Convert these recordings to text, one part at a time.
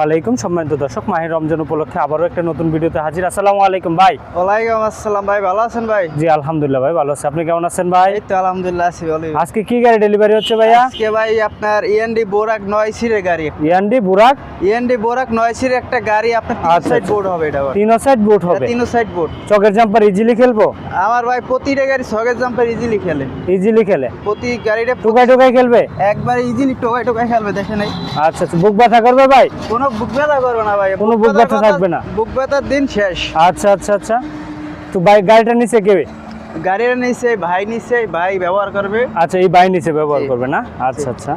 ওয়ালাইকুম সম্মানিত দর্শক মাহের রমজান উপলক্ষে আবারও একটা নতুন ভিডিওতে হাজির। আসসালামু আলাইকুম ভাই। ওয়ালাইকুম আসসালাম ভাই ভালো আছেন ভাই? জি আলহামদুলিল্লাহ ভাই ভালো আছে। আপনি কেমন আছেন ভাই? এই তো আলহামদুলিল্লাহ আছি ভালো আজকে কি গাড়ি ডেলিভারি হচ্ছে ভাইয়া? আজকে ভাই আপনার ইএনডি বোরাক নয় সিরের গাড়ি। ইয়ান্ডি বুরাক ইএনডি বোরাক নয় সিরের একটা গাড়ি আপনার তিন আচ্ছা, সাইড আচ্ছা। বোর্ড হবে এটা ভাই তিনো সাইড বুট হবে? তিন সাইড বোর্ড। চকের জাম্পার ইজিলি খেলব? আমার ভাই প্রতিটা গাড়ি ছগের জাম্পার ইজিলি খেলে। ইজিলি খেলে? প্রতি গাড়িটা টুকাই টুকাই খেলবে? একবার ইজিলি টোকাই টোকাই খেলবে দেখে নাই। আচ্ছা আচ্ছা। বুক ব্যথা করবে ভাই? কোনো বুক ব্যথা করবে না ভাই। কোনো বুক ব্যথা থাকবে না? বুক ব্যথার দিন শেষ। আচ্ছা আচ্ছা আচ্ছা। তো ভাই গাড়িটা নিচে কে? গাড়ির নিচে ভাই নিচে ভাই ব্যবহার করবে। আচ্ছা এই বাই নিচে ব্যবহার করবে না? আচ্ছা আচ্ছা।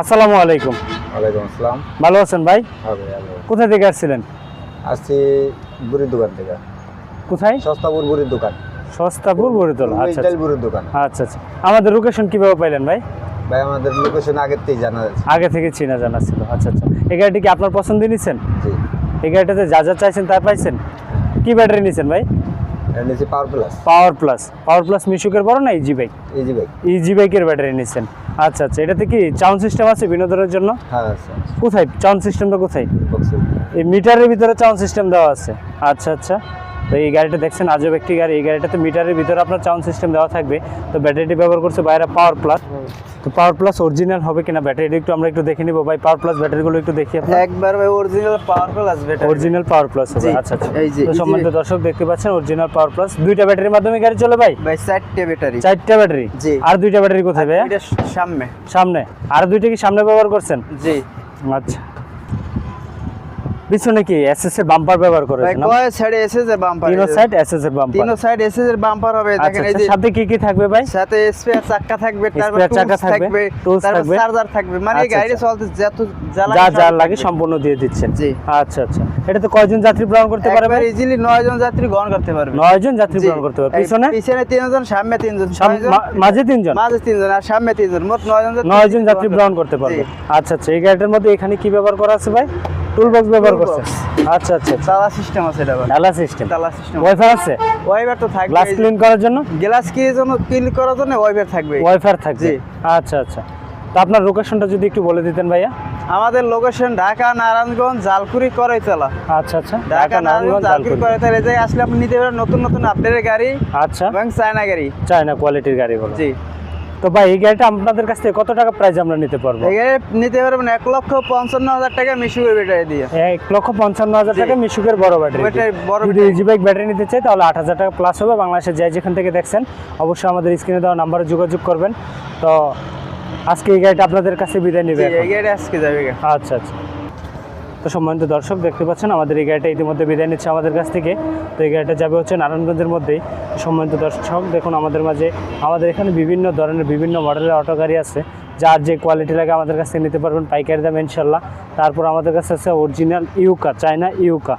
আসসালামু আলাইকুম। ওয়ালাইকুম আসসালাম। ভালো আছেন ভাই? হবে কোথা থেকে আসছিলেন? আসছি বুড়ির দোকান থেকে। কোথায়? সস্তাপুর বুড়ির দোকান। সস্তাপুর বরিতলা আচ্ছা বুড়ির দোকান। আচ্ছা আচ্ছা। আমাদের লোকেশন কীভাবে পাইলেন ভাই? ভাই আমাদের লোকেশন আগের থেকেই জানা যাচ্ছে আগে থেকে চেনা জানা ছিল। আচ্ছা আচ্ছা। এই গাড়িটি কি আপনার পছন্দ নিছেন? জি। এই গাড়িটাতে যা যা চাইছেন তা পাইছেন? কি ব্যাটারি নিছেন ভাই? নিয়েছি power plus power plus power plus মিশুকের বড় না easy bike easy bike easy বাইকের ব্যাটারি নিছেন। আচ্ছা আচ্ছা। এটাতে কি সাউন্ড সিস্টেম আছে বিনোদনের জন্য? হ্যাঁ কোথায়? সিস্টেমটা কোথায়? এই মিটারের ভিতরে সাউন্ড সিস্টেম দেওয়া আছে। আচ্ছা আচ্ছা। তো এই গাড়িটা দেখছেন আজব একটি গাড়ি। এই গাড়িটাতে মিটারের ভিতরে আপনার সাউন্ড সিস্টেম দেওয়া থাকবে। তো ব্যাটারিটি ব্যবহার করছে বাইরে পাওয়ার প্লাস তো পাওয়ার প্লাস অরিজিনাল হবে কিনা ব্যাটারিটি একটু আমরা একটু দেখে নিব। ভাই পাওয়ার প্লাস ব্যাটারিগুলো একটু দেখি আপনার। একবার ভাই অরিজিনাল পাওয়ারফুল আসবে এটা অরিজিনাল পাওয়ার প্লাস হবে। আচ্ছা আচ্ছা। এই যে, তো সম্মানিত দর্শক দেখতে পাচ্ছেন অরিজিনাল পাওয়ার প্লাস দুইটা ব্যাটারির মাধ্যমে গাড়ি চলে ভাই? ভাই চারটে ব্যাটারি চারটা ব্যাটারি জি। আর দুইটা ব্যাটারি কোথায় ভাই সামনে। সামনে। আর দুইটা কি সামনে ব্যবহার করছেন? জি। আচ্ছা। পিছনে কি এসএস এর বাম্পার ব্যবহার ভাই করেছেন না? কয় সাইডে এসএস এর বাম্পার তিনো সাইড এসএস এর বাম্পার তিনো সাইড এসএস এর বাম্পার হবে আচ্ছা দেখেন এই আচ্ছা, যে সাথে কি কি থাকবে ভাই? সাথে স্পেয়ার চাকা থাকবে তারপর চাকা টুলস থাকবে, তারপর চার্জার থাকবে। মানে এই আচ্ছা, গাড়ি। চলতে যত যা যা লাগে যা লাগে সম্পূর্ণ দিয়ে দিচ্ছেন। জি। আচ্ছা আচ্ছা। এটা তো কয়জন যাত্রী গ্রহণ করতে পারে একবার ভাই? ইজিলি নয় জন যাত্রী গ্রহণ করতে পারবে। নয় জন যাত্রী। গ্রহণ করতে পারবে। পিছনে? পিছনে তিনজন সামনে তিনজন। সাম- ছয়জন, মা- মাঝে তিনজন? মাঝে তিনজন আর সামনে তিনজন। মোট নয় জন যাত্রী নয় জন যাত্রী গ্রহণ করতে পারবে। আচ্ছা আচ্ছা। এই গাড়িটার মধ্যে এখানে কি ব্যবহার করা আছে ভাই? টুল বক্স ব্যবহার Tool করছে। আচ্ছা আচ্ছা আচ্ছা। তালা সিস্টেম আছে এটা ডালা সিস্টেম তালা সিস্টেম ওয়াইফাই আছে? তো থাকবে। গ্লাস ক্লিন করার জন্য? গ্লাস কি জন্য ক্লিন করার জন্য থাকবে। ওয়াইফাই থাকবে। আচ্ছা আচ্ছা। তো আপনার লোকেশনটা যদি একটু বলে দিতেন ভাইয়া। আমাদের লোকেশন ঢাকা নারায়ণগঞ্জ জালকুড়ি করাইতলা। আচ্ছা আচ্ছা। ঢাকা নারায়ণগঞ্জ জালকুড়ি। করাইতলা। এই জায়গায় আসলে আপনি নিতে পারেন নতুন নতুন আপডেটের গাড়ি আচ্ছা। এবং চায়না গাড়ি। চায়না কোয়ালিটির গাড়ি বলো। জি। তো ভাই এই গাড়িটা আপনাদের কাছ থেকে কত টাকা প্রাইস আমরা নিতে পারব? এই গাড়ি নিতে পারবেন এক লক্ষ পঞ্চান্ন হাজার টাকা মিশুকের ব্যাটারি দিয়ে। এক লক্ষ পঞ্চান্ন হাজার টাকা মিশুকের বড় ব্যাটারি বড় যদি ব্যাটারি। ইজি বাইক ব্যাটারি নিতে চাই তাহলে আট হাজার টাকা প্লাস হবে। বাংলাদেশে যাই যেখান থেকে দেখছেন অবশ্যই আমাদের স্ক্রিনে দেওয়া নাম্বারে যোগাযোগ করবেন। তো আজকে এই গাড়িটা আপনাদের কাছে বিদায় নেবে এই গাড়ি আজকে যাবে আচ্ছা আচ্ছা। তো সম্মানিত দর্শক দেখতে পাচ্ছেন আমাদের এই গাড়িটা ইতিমধ্যে বিদায় নিচ্ছে আমাদের কাছ থেকে। তো এই গাড়িটা যাবে হচ্ছে নারায়ণগঞ্জের মধ্যেই। সম্মানিত দর্শক দেখুন আমাদের মাঝে। আমাদের এখানে বিভিন্ন ধরনের বিভিন্ন মডেলের অটো গাড়ি আছে। যার যে কোয়ালিটি লাগে আমাদের কাছে নিতে পারবেন পাইকারি দাম ইনশাল্লাহ। তারপর আমাদের কাছে আছে অরিজিনাল ইউকা চায়না ইউকা